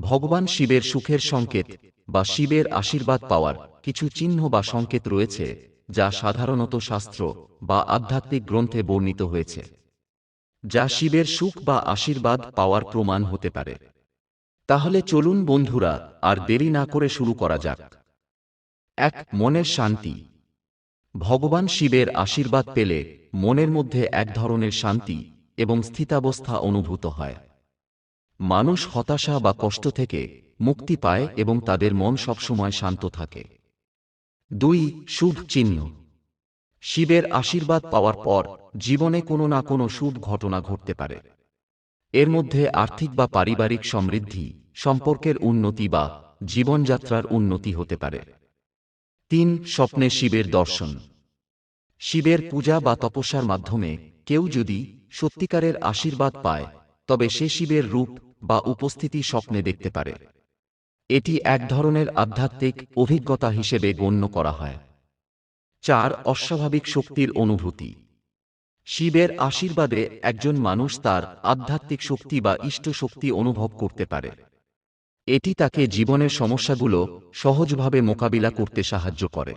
ভগবান শিবের সুখের সংকেত বা শিবের আশীর্বাদ পাওয়ার কিছু চিহ্ন বা সংকেত রয়েছে, যা সাধারণত শাস্ত্র বা আধ্যাত্মিক গ্রন্থে বর্ণিত হয়েছে, যা শিবের সুখ বা আশীর্বাদ পাওয়ার প্রমাণ হতে পারে। তাহলে চলুন বন্ধুরা, আর দেরি না করে শুরু করা যাক। এক, মনের শান্তি। ভগবান শিবের আশীর্বাদ পেলে মনের মধ্যে এক ধরনের শান্তি এবং স্থিতাবস্থা অনুভূত হয়। মানুষ হতাশা বা কষ্ট থেকে মুক্তি পায় এবং তাদের মন সবসময় শান্ত থাকে। দুই, শুভ চিহ্ন। শিবের আশীর্বাদ পাওয়ার পর জীবনে কোনো না কোনো শুভ ঘটনা ঘটতে পারে। এর মধ্যে আর্থিক বা পারিবারিক সমৃদ্ধি, সম্পর্কের উন্নতি বা জীবনযাত্রার উন্নতি হতে পারে। তিন, স্বপ্নে শিবের দর্শন। শিবের পূজা বা তপস্যার মাধ্যমে কেউ যদি সত্যিকারের আশীর্বাদ পায়, তবে সে শিবের রূপ বা উপস্থিতি স্বপ্নে দেখতে পারে। এটি এক ধরনের আধ্যাত্মিক অভিজ্ঞতা হিসেবে গণ্য করা হয়। চার, অস্বাভাবিক শক্তির অনুভূতি। শিবের আশীর্বাদে একজন মানুষ তার আধ্যাত্মিক শক্তি বা ইষ্ট শক্তি অনুভব করতে পারে। এটি তাকে জীবনের সমস্যাগুলো সহজভাবে মোকাবিলা করতে সাহায্য করে।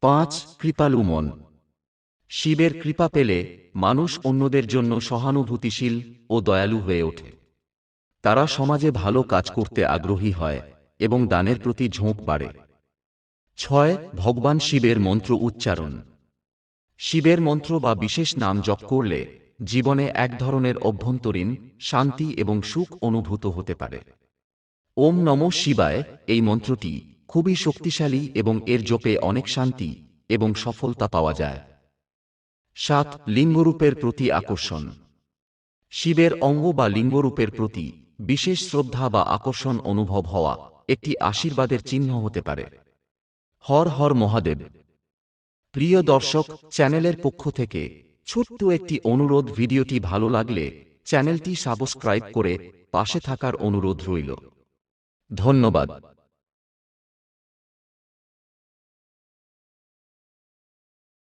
পাঁচ কৃপালু মন শিবের কৃপা পেলে মানুষ অন্যদের জন্য সহানুভূতিশীল ও দয়ালু হয়ে ওঠে। তারা সমাজে ভালো কাজ করতে আগ্রহী হয় এবং দানের প্রতি ঝোঁক বাড়ে। ছয়, ভগবান শিবের মন্ত্র উচ্চারণ। শিবের মন্ত্র বা বিশেষ নাম জপ করলে জীবনে এক ধরনের অভ্যন্তরীণ শান্তি এবং সুখ অনুভূত হতে পারে। ওম নম শিবায় এই মন্ত্রটি খুবই শক্তিশালী এবং এর জপে অনেক শান্তি এবং সফলতা পাওয়া যায়। সাত, লিঙ্গরূপের প্রতি আকর্ষণ। শিবের অঙ্গ বা লিঙ্গরূপের প্রতি বিশেষ শ্রদ্ধা বা আকর্ষণ অনুভব হওয়া একটি আশীর্বাদের চিহ্ন হতে পারে। হর হর মহাদেব। প্রিয় দর্শক, চ্যানেলের পক্ষ থেকে ছোট্ট একটি অনুরোধ, ভিডিওটি ভালো লাগলে চ্যানেলটি সাবস্ক্রাইব করে পাশে থাকার অনুরোধ রইল। ধন্যবাদ।